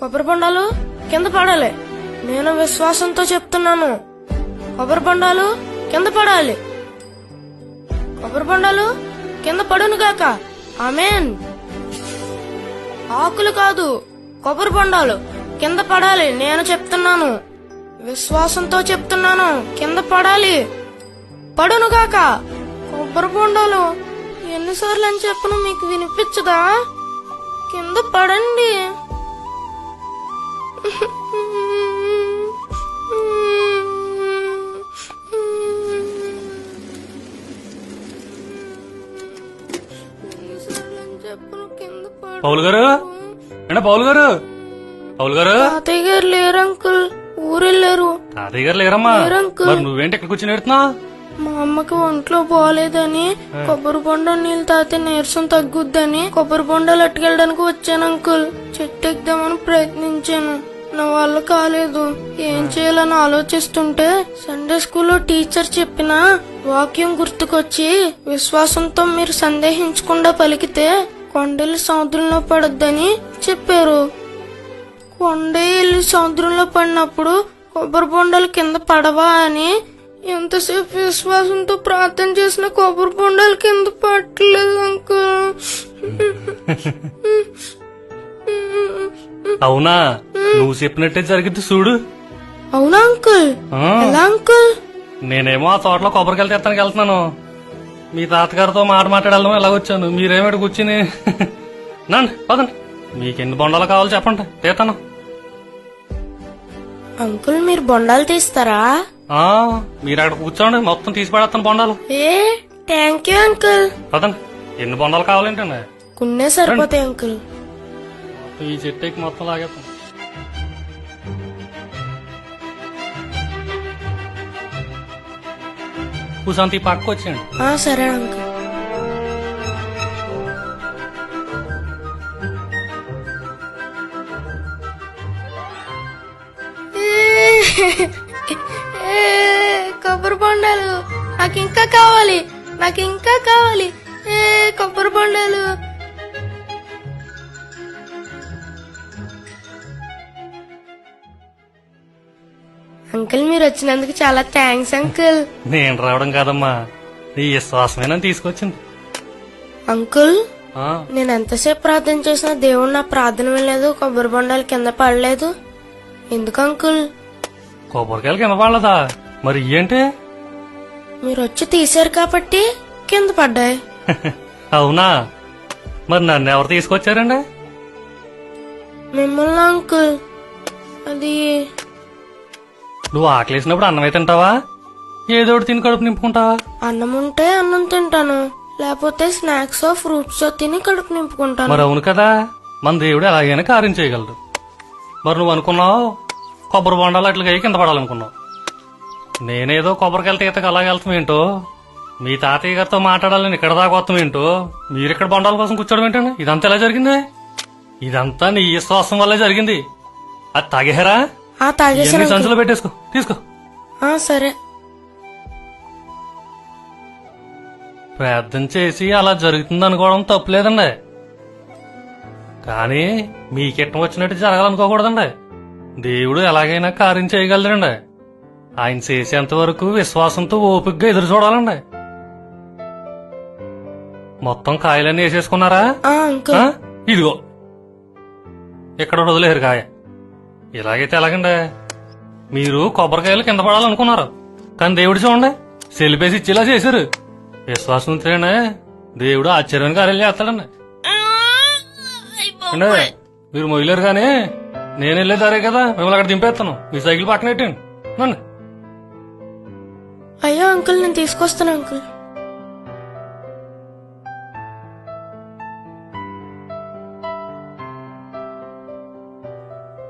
కొబ్బరి బొండాలు కింద పడాలి. నేను విశ్వాసంతో చెప్తున్నాను. కొబ్బరి బొండాలు కింద పడాలి. కొబ్బరి బొండాలు కింద పడును గాక. ఆమెన్. ఆకులు కాదు కొబ్బరి బొండాలు కింద పడాలి. నేను చెప్తున్నాను. విశ్వాసంతో చెప్తున్నాను. కింద పడాలి. పడును గాక. కొబ్బరి బొండాలు ఎన్నిసార్లు అని చెప్పను మీకు వినిపించదా? కింద పడండి. పౌలు గారు? ఏంటా పౌలు గారు? పౌలు గారు? తాతయ్య గారు లేరు అంకుల్. ఊరెళ్ళారు. తాతయ్య గారు లేరమ్మా. మరి నువ్వేంటి ఇక్కడ కూర్చుని ఎడుతున్నావు మా అమ్మకి ఒంట్లో బాగాలేదని కొబ్బరి బొండ నీళ్ళు తాగితే నీరసం తగ్గుద్దని కొబ్బరి బొండాలు అట్టుకెళ్ళడానికి వచ్చాను అంకుల్. చెట్టు ఎక్కుదామని ప్రయత్నించాను. నా వల్ల కాలేదు. ఏం చేయాలని ఆలోచిస్తుంటే సండే స్కూల్లో టీచర్ చెప్పిన వాక్యం గుర్తుకొచ్చి విశ్వాసంతో మీరు సందేహించకుండా పలికితే కొండలు సముద్రంలో పడొద్దని చెప్పారు. కొండే సముద్రంలో పడినప్పుడు కొబ్బరి బొండాలు కింద పడవా అని ఎంతసేపు విశ్వాసంతో ప్రార్థన చేసిన కొబ్బరి బొండాలు కింద పట్టలేదు అంకుల్. అవునా? నువ్వు చెప్పినట్టే జరిగింది చూడు. అవునా అంకుల్? ఎలా అంకుల్? నేనేమో ఆ తోటలో కొబ్బరికాయలు తెస్తానికి వెళ్తున్నాను. మీ తాతగారితో మాట మాట్లాడడం ఎలా వచ్చాను? మీరేమిటి కూర్చుని? నండి పదండి. మీకు ఎన్ని బొండాలు కావాలో చెప్పండి. తీస్తాను అంకుల్ మీరు బొండాలు తీస్తారా? ఆ, మీరు అక్కడ కూర్చోండి. మొత్తం తీసి పడేస్తాను బొండాలు. ఏ థ్యాంక్ యూ అంకుల్ పదండి. ఎన్ని బొండాలు కావాలేంటండి కొన్నే సరిపోతాయి అంకుల్ ఈ చెట్టుకి మొత్తం లాగేస్తాను. కూసంత ఈ పక్కకు వచ్చేయండి ఆ సరే అంకుల్ ఏ, కొబ్బరి బొండాలు నాకు ఇంకా కావాలి నాకు ఇంకా కావాలి ఏ కొబ్బరి బొండాలు అంకుల్ మీరు వచ్చినందుకు చాలా థ్యాంక్స్ అంకుల్. నేను రావడం కాదమ్మా. నీ విశ్వాసమేనని తీసుకొచ్చింది. అంకుల్ ఆ, నేను ఎంతసేపు ప్రార్థన చేసినా దేవుడు నా ప్రార్థన వినలేదు కొబ్బరి బొండాలు కింద పడలేదు. ఎందుకు అంకుల్? కొబ్బరికాయలు కింద పడలేదా? మరి ఏంటి? మీరు వచ్చి తీశారు కాబట్టి కింద పడ్డాయి. అవునా? మరి నన్ను ఎవరు తీసుకొచ్చారండి? మిమ్మల్ని అంకుల్. అది నువ్వు ఆకలేసినప్పుడు అన్నమే తింటావా? ఏదో తిని కడుపు నింపుకుంటావా? అన్నం ఉంటే అన్నం తింటాను. లేకపోతే స్నాక్స్ ఫ్రూట్స్ తిని కడుపు నింపుకుంటాను. మరి అవును కదా? మన దేవుడు ఎలాగైనా కార్యం చేయగలడు. మరి నువ్వు అనుకున్నావు? కొబ్బరి బొండాలు అట్లా కింద పడాలనుకున్నావు. నేనేదో కొబ్బరికాయలు తీతకు అలాగే వెళ్తాం ఏంటో? మీ తాతయ్య గారితో మాట్లాడాలని ఇక్కడ దాకా వస్తాం ఏంటో? మీరు ఇక్కడ బొండాల కోసం కూర్చోవడం ఏంటండి? ఇదంతా ఎలా జరిగింది? ఇదంతా నీ విశ్వాసం వల్లే జరిగింది. అది తాగేహారా? ఆ తాగేసాను. సంచులో పెట్టేసుకో తీసుకో. ఆ సరే. ప్రార్థన చేసి అలా జరుగుతుంది అనుకోవడం తప్పులేదండి. కానీ మీకిట్టం వచ్చినట్టు జరగాలనుకోకూడదండి. దేవుడు ఎలాగైనా కార్యం చేయగలడండి. ఆయన చేసేంత వరకు విశ్వాసంతో ఓపికగా ఎదురు చూడాలండి. మొత్తం కాయలన్నీ వేసేసుకున్నారా? ఇదిగో. ఇక్కడ వదిలేరు కాయ. ఇలాగైతే ఎలాగండి? మీరు కొబ్బరికాయలు కింద పడాలనుకున్నారు. కానీ దేవుడు చూడండి సెలిపేసి ఇచ్చేలా చేశారు. విశ్వాసం ఉంటేనే దేవుడు ఆశ్చర్యానికి కార్యాలు చేస్తాడండి. అంటే మీరు మొయ్యలేరు కానీ నేను వెళ్ళే దారే కదా మిమ్మల్ని అక్కడ దింపేస్తాను. మీ సైకిల్ పక్కన పెట్టండి అయ్యో అంకుల్ నేను తీసుకొస్తాను అంకుల్.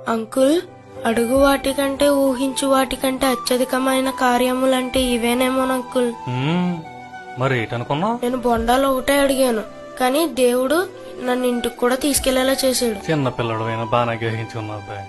అంకుల్ అడుగు వాటికంటే ఊహించు వాటికంటే అత్యధికమైన కార్యములంటే ఇవేనేమో అంకుల్. మరి నేను బొండాలు ఒకటే అడిగాను కానీ దేవుడు నన్ను ఇంటికి కూడా తీసుకెళ్ళేలా చేశాడు. చిన్న పిల్లడు అయినా బాగా గ్రహించుకున్నావు అబ్బాయి.